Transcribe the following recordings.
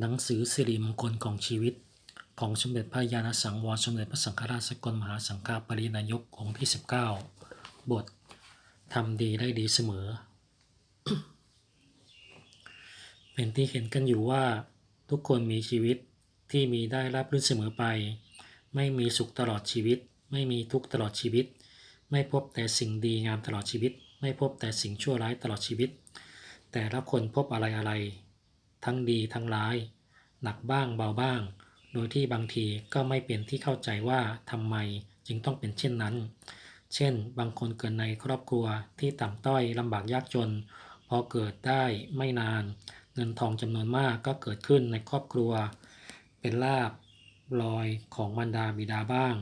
หนังสือสิริมงคลของชีวิต ของสมเด็จพระญาณสังวรสมเด็จพระสังฆราชสกลมหาสังฆปรินายกองค์ที่ 19 บททำดีได้ดีเสมอ เป็นที่เห็นกันอยู่ว่า ทุกคนมีชีวิตที่มีได้รับรื่นเสมอไป ไม่มีสุขตลอดชีวิต ไม่มีทุกข์ตลอดชีวิต ไม่พบแต่สิ่งดีงามตลอดชีวิต ไม่พบแต่สิ่งชั่วร้ายตลอดชีวิต แต่ละคนพบอะไรอะไร ทั้งดีทั้งร้าย หนักบ้างเบาบ้าง โดยที่บางทีก็ไม่เป็นที่เข้าใจว่าทำไมจึงต้องเป็นเช่นนั้น เช่น บางคนเกิดในครอบครัวที่ต่ำต้อยลำบากยากจน พอเกิดได้ไม่นาน เงินทองจำนวนมากก็เกิดขึ้นในครอบครัว เป็นลาบลอยของมารดาบิดาบ้าง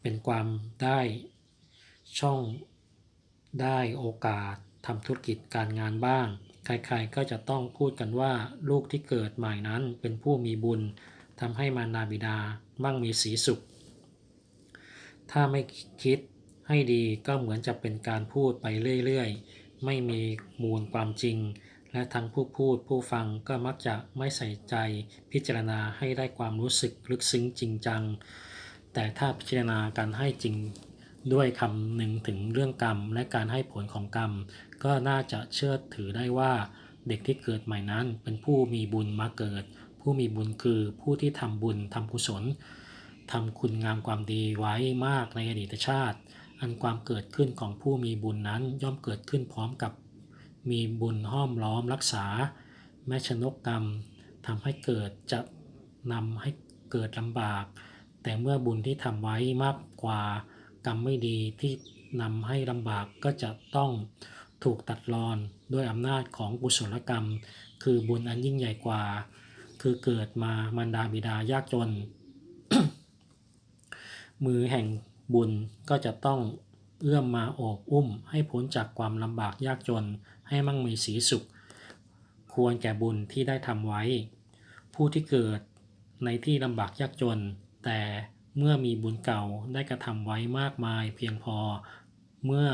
เป็นความได้ช่องได้โอกาสทำธุรกิจการงานบ้าง ใครๆก็จะต้องพูดกันว่าลูกที่เกิดใหม่นั้นเป็นผู้มีบุญทำให้มารดาบิดามั่งมีสีสุข ถ้าไม่คิดให้ดีก็เหมือนจะเป็นการพูดไปเรื่อยๆ ไม่มีมูลความจริง และทั้งผู้พูดผู้ฟังก็มักจะไม่ใส่ใจพิจารณาให้ได้ความรู้สึกลึกซึ้งจริงจัง แต่ถ้าพิจารณาการให้จริง ด้วยคำหนึ่งถึงเรื่องกรรม และการให้ผลของกรรม ก็น่าจะเชื่อถือได้ว่า เด็กที่เกิดใหม่นั้น เป็นผู้มีบุญมาเกิด ผู้มีบุญคือผู้ที่ทำบุญทำกุศลทำคุณงามความดีไว้มากในอดีตชาติ อันความเกิดขึ้นของผู้มีบุญนั้นย่อมเกิดขึ้นพร้อมกับ มีบุญห้อมล้อมรักษา แม้ชนกกรรมทำให้เกิดจะนำให้เกิดลำบาก แต่เมื่อบุญที่ทำไว้มากกว่า กรรมไม่ดีที่นำให้ลำบากก็จะต้องถูกตัดรอนด้วยอำนาจของกุศลกรรม คือบุญอันยิ่งใหญ่กว่า คือเกิดมามารดาบิดายากจน มือแห่งบุญก็จะต้องเอื้อมมาโอบอุ้ม ให้พ้นจากความลำบากยากจน ให้มั่งมีสีสุข ควรแก่บุญที่ได้ทำไว้ ผู้ที่เกิดในที่ลำบากยากจน แต่ เมื่อมีบุญเก่าได้กระทำไว้มากมายเพียงพอ เมื่อ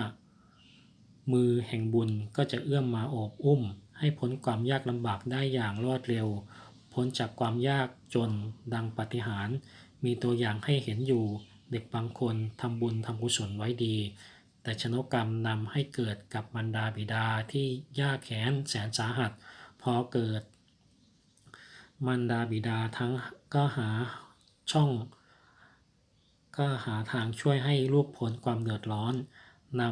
มือแห่งบุญก็จะเอื้อมมาโอบอุ้ม ให้พ้นความยากลำบากได้อย่างรวดเร็ว พ้นจากความยากจนดังปฏิหาร มีตัวอย่างให้เห็นอยู่เด็กบางคนทำบุญทำกุศลไว้ดี แต่ชนกกรรมนำให้เกิดกับมารดาบิดาที่ยากแค้นแสนสาหัส พอเกิดมารดาบิดาทั้งก็หาช่อง ก็หาทางช่วยให้ลูกพ้นความเดือดร้อนน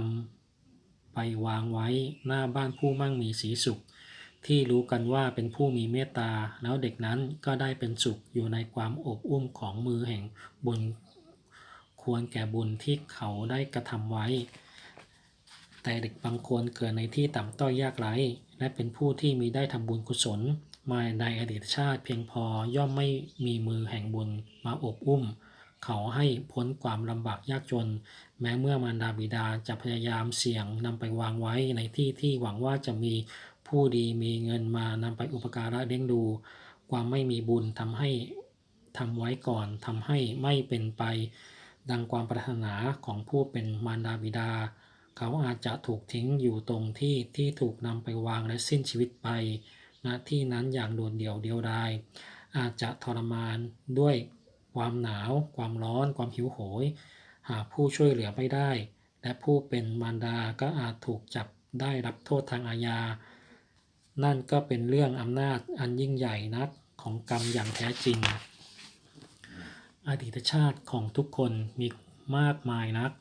ำไปวางไว้หน้าบ้านผู้มั่งมีสีสุข ที่รู้กันว่าเป็นผู้มีเมตตา แล้วเด็กนั้นก็ได้เป็นสุขอยู่ในความอบอุ้มของมือแห่งบุญ ควรแก่บุญที่เขาได้กระทำไว้ แต่เด็กบางคนเกิดในที่ต่ำต้อยยากไร้และเป็นผู้ที่มีได้ทำบุญกุศล มาในอดีตชาติเพียงพอย่อมไม่มีมือแห่งบุญมาอบอุ้ม เขาให้พ้นความลำบากยากจน แม้เมื่อมารดาบิดาจะพยายามเสี่ยงนำไปวางไว้ในที่ที่หวังว่าจะมีผู้ดีมีเงินมานำไปอุปการะเลี้ยงดู ความไม่มีบุญทำให้ทำไว้ก่อนทำให้ไม่เป็นไป ดังความปรารถนาของผู้เป็นมารดาบิดา เขาอาจจะถูกทิ้งอยู่ตรงที่ที่ถูกนำไปวางและสิ้นชีวิตไปณที่นั้นอย่างโดดเดี่ยวเดียวดายอาจจะทรมานด้วย ความหนาว ความร้อน ความหิวโหย หากผู้ช่วยเหลือไม่ได้ และผู้เป็นมารดาก็อาจถูกจับได้รับโทษทางอาญา นั่นก็เป็นเรื่องอำนาจอันยิ่งใหญ่นักของกรรมอย่างแท้จริง อดีตชาติของทุกคนมีมากมายนัก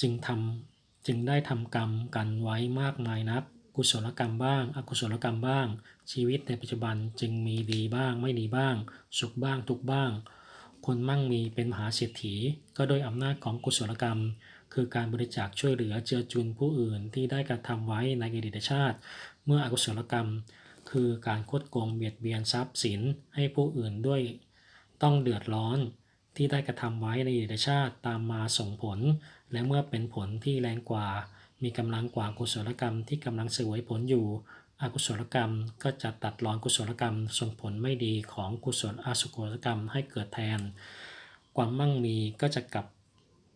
จึงทำจึงได้ทำกรรมกันไว้มากมายนัก กุศลกรรมบ้าง อกุศลกรรมบ้าง ชีวิตในปัจจุบันจึงมีดีบ้างไม่ดีบ้าง สุขบ้างทุกบ้าง คนมั่งมีเป็นมหาเศรษฐี ก็โดยอำนาจของกุศลกรรม คือการบริจาคช่วยเหลือเจือจุนผู้อื่นที่ได้กระทำไว้ในอดีตชาติ เมื่ออกุศลกรรม คือการคดโกงเบียดเบียนทรัพย์สินให้ผู้อื่นด้วย ต้องเดือดร้อนที่ได้กระทำไว้ในอดีตชาติตามมาส่งผล และเมื่อเป็นผลที่แรงกว่า มีกำลังกว่ากุศลกรรมที่กำลังเสวยผลอยู่ อกุศลกรรมก็จะตัดรอนกุศลกรรม ส่งผลไม่ดีของกุศลอสุกุศลกรรมให้เกิดแทน ความมั่งมีก็จะกลับ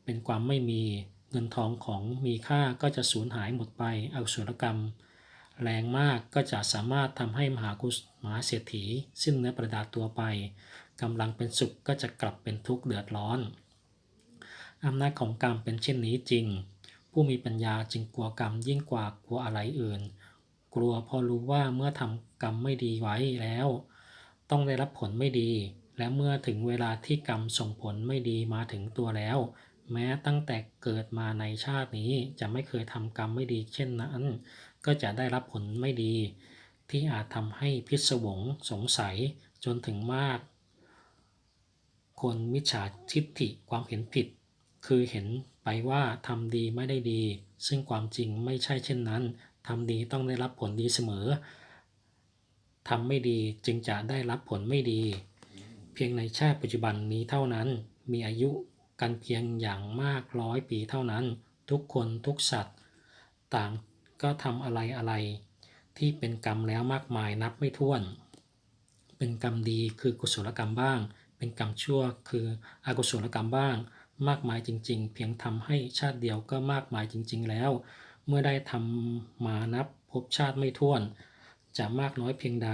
เป็นความไม่มีเงินทองของมีค่าก็จะสูญหายหมดไปอกุศลกรรม แรงมากก็จะสามารถทำให้มหากุศมหาเศรษฐี สิ้นเนื้อประดาตัวไปกำลังเป็นสุขก็จะกลับเป็นทุกข์เดือดร้อนอำนาจของกรรมเป็นเช่นนี้จริง ผู้มีปัญญาจึงกลัวกรรมยิ่งกว่ากลัวอะไรอื่น กลัวพอรู้ว่าเมื่อทำกรรมไม่ดีไว้แล้ว ต้องได้รับผลไม่ดี และเมื่อถึงเวลาที่กรรมส่งผลไม่ดีมาถึงตัวแล้ว แม้ตั้งแต่เกิดมาในชาตินี้จะไม่เคยทำกรรมไม่ดี เช่นนั้น ก็จะได้รับผลไม่ดี ที่อาจทำให้พิศวงสงสัยจนถึงมาก คนมิจฉาทิฏฐิความเห็นผิด คือเห็นไปว่าทำดีไม่ได้ดี ซึ่งความจริงไม่ใช่เช่นนั้น ทำดีต้องได้รับผลดีเสมอทำไม่ดีจึงจะได้รับผลไม่ดี เพียงในชาติปัจจุบันนี้เท่านั้น มีอายุกันเพียงอย่างมากร้อยปีเท่านั้น ทุกคนทุกสัตว์ ต่างก็ทำอะไรอะไร ที่เป็นกรรมแล้วมากมายนับไม่ถ้วน เป็นกรรมดีคือกุศลกรรมบ้าง เป็นกรรมชั่วคืออกุศลกรรมบ้าง มากมายจริง ๆ เพียงทำให้ชาติเดียวก็มากมายจริง ๆ แล้ว เมื่อได้ทำมานับพบชาติไม่ถ้วน จะมากน้อยเพียงใด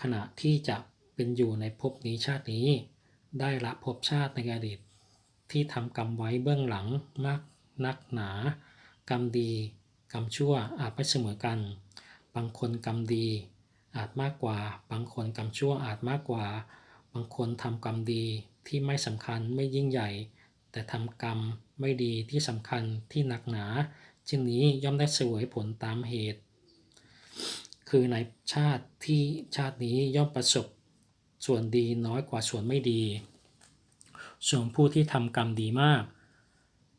ขณะที่จะเป็นอยู่ในภพนี้ชาตินี้ ได้ละภพชาติในอดีต ที่ทำกรรมไว้เบื้องหลังมากนักหนา กรรมดี กรรมชั่วอาจไม่เสมอกัน บางคนกรรมดี อาจมากกว่า บางคนกรรมชั่วอาจมากกว่า บางคนทำกรรมดีที่ไม่สำคัญไม่ยิ่งใหญ่ แต่ทำกรรมไม่ดีที่สำคัญที่หนักหนา เช่นนี้ย่อมได้เสวยผลตามเหตุ คือในชาติที่ชาตินี้ย่อมประสบส่วนดีน้อยกว่าส่วนไม่ดี ส่วนผู้ที่ทำกรรมดีมาก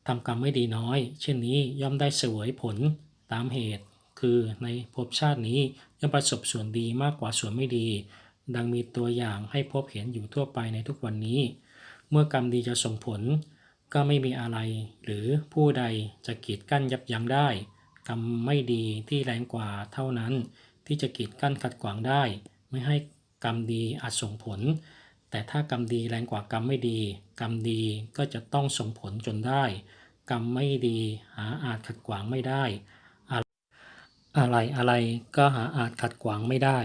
ทำกรรมไม่ดีน้อย เช่นนี้ย่อมได้เสวยผลตามเหตุ คือในภพชาตินี้ย่อมประสบส่วนดีมากกว่าส่วนไม่ดี ดังมีตัวอย่างให้พบเห็นอยู่ทั่วไปในทุกวันนี้ เมื่อกรรมดีจะส่งผล ก็ไม่มีอะไร หรือผู้ใดจะกีดกั้นยับยั้งได้ กรรมไม่ดีที่แรงกว่าเท่านั้น ที่จะกีดกั้นขัดขวางได้ ไม่ให้กรรมดีอาจส่งผล แต่ถ้ากรรมดีแรงกว่ากรรมไม่ดี กรรมดีก็จะต้องส่งผลจนได้ กรรมไม่ดีหาอาจขัดขวางไม่ได้ อะไรอะไรก็หาอาจขัดขวางไม่ได้